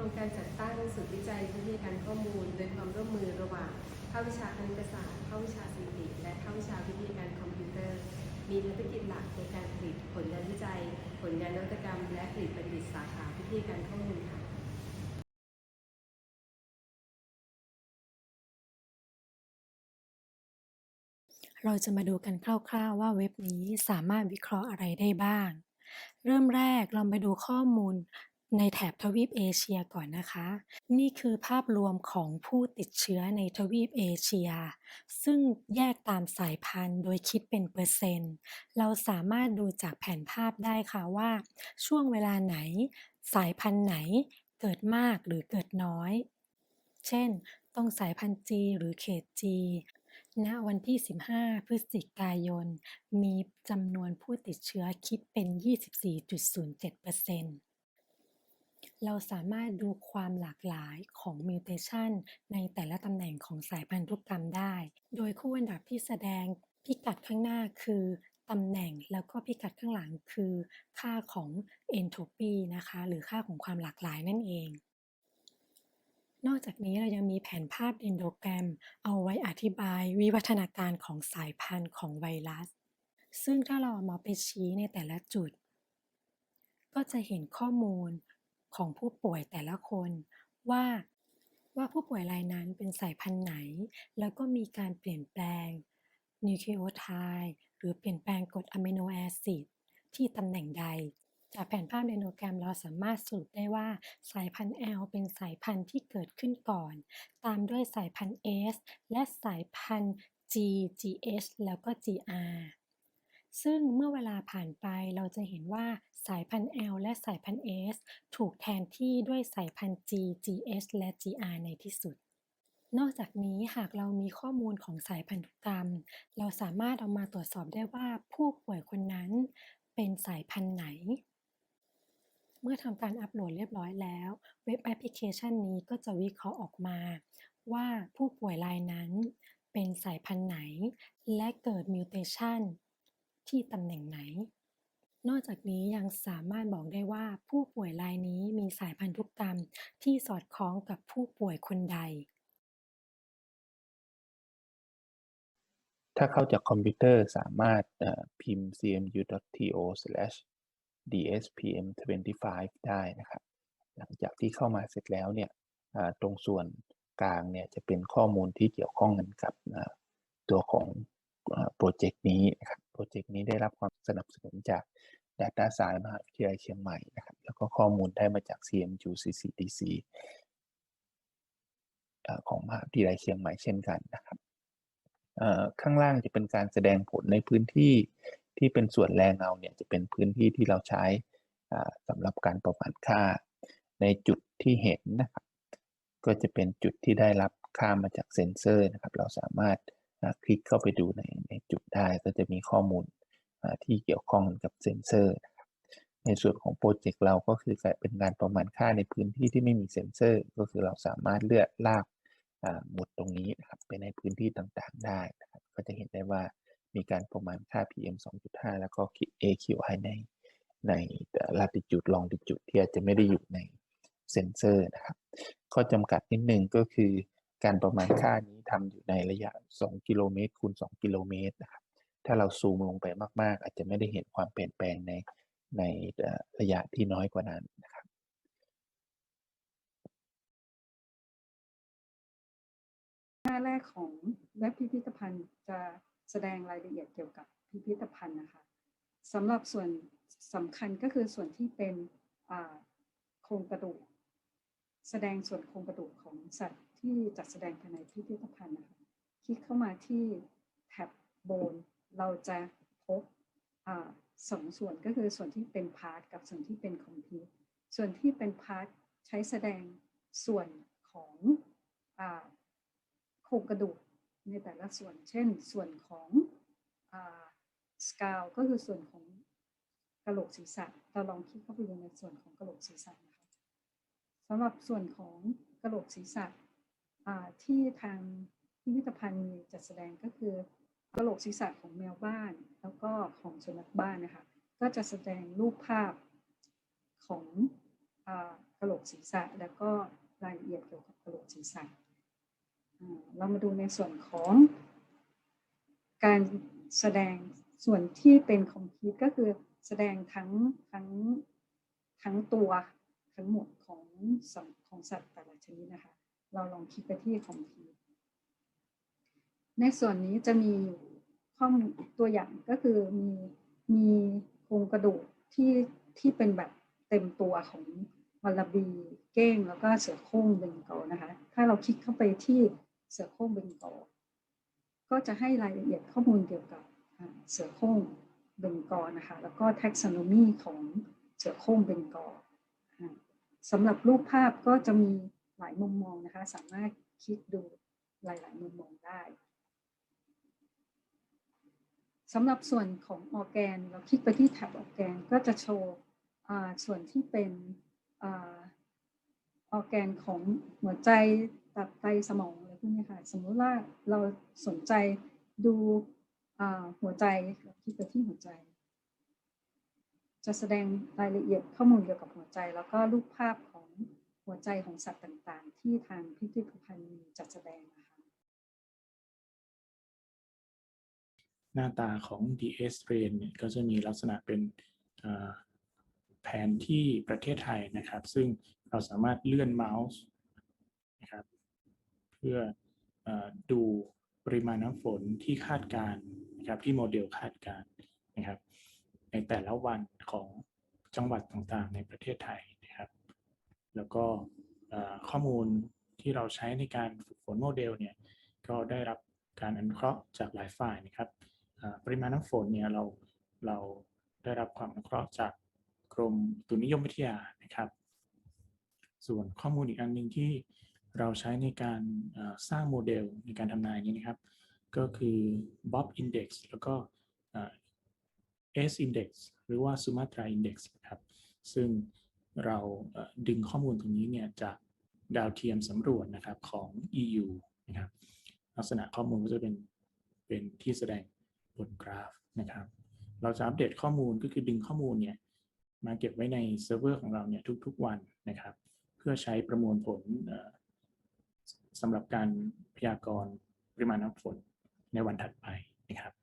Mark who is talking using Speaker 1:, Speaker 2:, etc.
Speaker 1: รงการจัดตั้งศูนย์วิจัยทรัพยากรข้อมูล โดยความร่วมมือระหว่างภาควิชาคณิตศาสตร์ภาควิชาสถิติ และภาควิชาวิทยาการคอมพิวเตอร์ มีภารกิจหลักในการผลิตผลงานวิจัย ผลงานนวัตกรรม และผลิตบัณฑิตสาขาวิทยาการข้อมูลค่ะ
Speaker 2: เราจะมาดูกันคร่าวๆว่าเว็บนี้สามารถวิเคราะห์อะไรได้บ้าง เริ่มแรกเราไปดูข้อมูล ในแถบทวีปเอเชียก่อนนะคะ นี่คือภาพรวมของผู้ติดเชื้อในทวีปเอเชีย ซึ่งแยกตามสายพันธุ์โดยคิดเป็นเปอร์เซ็นต์ เราสามารถดูจากแผนภาพได้ค่ะว่า ช่วงเวลาไหน สายพันธุ์ไหนเกิดมากหรือเกิดน้อย เช่นตรงสายพันธุ์ G หรือเขต G ณวันที่ 15 พฤศจิกายน มีจำนวนผู้ติดเชื้อคิดเป็น 24.07%เร เราสามารถดูความหลากหลายของมิวเทชันในแต่ละตำแหน่งของสายพันธุกรรมได้ โดยคู่อันดับที่แสดงพิกัดข้างหน้าคือตำแหน่งแล้วก็พิกัดข้างหลังคือค่าของ entropy นะคะ หรือค่าของความหลากหลายนั่นเอง นอกจากนี้เรายังมีแผนภาพเดนโดแกรม เอาไว้อธิบายวิวัฒนาการของสายพันธุ์ของไวรัส ซึ่งถ้าเราเอามาไปชี้ในแต่ละจุด ก็จะเห็นข้อมูล ของผู้ป่วยแต่ละคนว่าว่าผู้ป่วยรายนั้นเป็นสายพันธุ์ไหน แล้วก็มีการเปลี่ยนแปลงนิวคลีโอไทด์หรือเปลี่ยนแปลงกรดอะมิโนแอซิดที่ตำแหน่งใด จากแผนภาพไดโนแกรมเราสามารถสรุปได้ว่าสายพันธุ์ L เป็นสายพันธุ์ที่เกิดขึ้นก่อน ตามด้วยสายพันธุ์ S และสายพันธุ์ G GH แล้วก็ GR ซึ่งเมื่อเวลาผ่านไปเราจะเห็นว่าสายพันธุ์ L และสายพันธุ์ S ถูกแทนที่ด้วยสายพันธุ์ G GH และ GR ในที่สุด นอกจากนี้หากเรามีข้อมูลของสายพันธุกรรม เราสามารถเอามาตรวจสอบได้ว่าผู้ป่วยคนนั้นเป็นสายพันธุ์ไหน เมื่อทำการอัปโหลดเรียบร้อยแล้ว เว็บแอปพลิเคชันนี้ก็จะวิเคราะห์ออกมา ว่าผู้ป่วยรายนั้นเป็นสายพันธุ์ไหน และเกิดมิวเทชัน ที่ตำแหน่งไหน นอกจากนี้ยังสามารถบอกได้ว่าผู้ป่วยรายนี้มีสายพันธุกรรมที่สอดคล้องกับผู้ป่วยคนใด
Speaker 3: ถ้าเข้าจากคอมพิวเตอร์สามารถพิมพ์ cmu.to/dspm25 ได้นะครับหลังจากที่เข้ามาเสร็จแล้วเนี่ยตรงส่วนกลางเนี่ยจะเป็นข้อมูลที่เกี่ยวข้องกันกับตัวของโปรเจกต์นี้นะครับ จกต์นี้ได้รับความสนับสนุนจาก Data Science มหาวิทยาลัยเชียงใหม่นะครับ แล้วก็ข้อมูลได้มาจาก CMU CCDC ของมหาวิทยาลัยเชียงใหม่เช่นกันนะครับข้างล่างจะเป็นการแสดงผลในพื้นที่ที่เป็นส่วนแรงเงาเนี่ยจะเป็นพื้นที่ที่เราใช้สำหรับการประมาณค่า ในจุดที่เห็นนะครับ ก็จะเป็นจุดที่ได้รับค่ามาจากเซ็นเซอร์นะครับ เราสามารถ คลิกเข้าไปดูในในจุดได้ก็จะมีข้อมูลที่เกี่ยวข้องกับเซ็นเซอร์นะครับในส่วนของโปรเจกต์เราก็คือเป็นการประมาณค่าในพื้นที่ที่ไม่มีเซ็นเซอร์ ก็คือเราสามารถเลือกลากหมุดตรงนี้นะครับไปในพื้นที่ต่างๆได้นะครับก็จะเห็นได้ว่ามีการประมาณค่า PM 2.5 แล้วก็ AQI ในใน latitude longitude ที่อาจจะไม่ได้อยู่ในเซ็นเซอร์นะครับ ข้อจำกัดนิดนึงก็คือ การประมาณค่านี้ทำอยู่ในระยะ 2 กิโลเมตรคูณ 2 กิโลเมตรนะครับ ถ้าเราซูมลงไปมาก ๆ อาจจะไม่ได้เห็นความเปลี่ยนแปลงในในระยะที่น้อยกว่านั้นนะครับ
Speaker 4: หน้าแรกของเว็บพิพิธภัณฑ์จะแสดงรายละเอียดเกี่ยวกับพิพิธภัณฑ์นะคะสำหรับส่วนสำคัญก็คือส่วนที่เป็นโครงกระดูกแสดงส่วนโครงกระดูกของสัตว์ ที่จัดแสดงภายในพิพิธภัณฑ์นะคะคลิกเข้ามาที่แท็บโบน เราจะพบสองส่วนก็คือส่วนที่เป็นพาร์ทกับส่วนที่เป็นคอมพิวส่วนที่เป็นพาร์ทใช้แสดงส่วนของอโครงกระดูกในแต่ละส่วน เช่น ส่วนของสกาวก็คือส่วนของกระโหลกศีรษะ เราลองคลิกเข้าไปดูในส่วนของกระโหลกศีรษะนะคะสำหรับส่วนของกระโหลกศีรษะ ที่ทางพิพิธภัณฑ์มีจัดแสดงก็คือกระโหลกศีรษะของแมวบ้าน แล้วก็ของสุนัขบ้านนะคะก็จะแสดงรูปภาพของอกระโหลกศีรษะ แล้วก็รายละเอียดเกี่ยวกับกระโหลกศีรษะเรามาดูในส่วนของการแสดงส่วนที่เป็นคอมพิวก็คือแสดงทั้งทั้งทั้งตัวทั้งหมดของของสัตว์แต่ละชนิดนะคะ เราลองคลิกไปที่คอมพิวในส่วนนี้จะมีอยู่ข้อมูลตัวอย่างก็คือมีมีโครงกระดูกที่ที่เป็นแบบเต็มตัวของวัลลบีเก้งแล้วก็เสือโคร่งเบงกอลนะคะ ถ้าเราคลิกเข้าไปที่เสือโคร่งเบงกอลก็จะให้รายละเอียดข้อมูลเกี่ยวกับเสือโคร่งเบงกอลนะคะ แล้วก็ taxonomy ของเสือโคร่งเบงกอลสำหรับรูปภาพก็จะมี หลายมุมมองนะคะ สามารถคลิกดูหลาย ๆ มุมมองได้สำหรับส่วนของออแกน เราคลิกไปที่แท็บออแกนก็จะโชว์ส่วนที่เป็นออแกนของหัวใจตับไตสมองอะไรพวกนี้ค่ะสมมุติว่าเราสนใจดูหัวใจเราคลิกไปที่หัวใจ จะแสดงรายละเอียดข้อมูลเกี่ยวกับหัวใจ แล้วก็รูปภาพ หัวใจของสัตว์ต่างๆ ที่ทางพิพิธภัณฑ์มีจัดแสดงนะคะ
Speaker 5: หน้าตาของ DS Train เนี่ยก็จะมีลักษณะเป็นเอ่อแผนที่ประเทศไทยนะครับ ซึ่งเราสามารถเลื่อนเมาส์นะครับเพื่ออดูปริมาณน้ำฝนที่คาดการณ์นะครับที่โมเดลคาดการณ์นะครับ ในแต่ละวันของจังหวัดต่างๆ ในประเทศไทยนะครับ แล้วก็ข้อมูลที่เราใช้ในการฝึกฝนโมเดลเนี่ยก็ได้รับการอนุเคราะห์จากหลายฝ่ายนะครับปริมาณน้ำฝนเนี่ยเราเราได้รับความอนุเคราะห์จากกรมตุนิยมวิทยานะครับ ส่วนข้อมูลอีกอันหนึ่งที่เราใช้ในการสร้างโมเดลในการทำนายนี้นะครับ ก็คือ Bob Index แล้วก็เอ่อ S Index หรือว่า Sumatra Index นะครับ ซึ่ง เราดึงข้อมูลตรงนี้เนี่ยจากดาวเทียมสำรวจนะครับของ EU นะครับลักษณะข้อมูลก็จะเป็นเป็นที่แสดงบนกราฟนะครับ เราจะอัปเดตข้อมูลก็คือดึงข้อมูลเนี่ยมาเก็บไว้ในเซิร์ฟเวอร์ของเราเนี่ยทุกๆวันนะครับ เพื่อใช้ประมวลผลสำหรับการพยากรณ์ปริมาณน้ำฝนในวันถัดไปนะครับ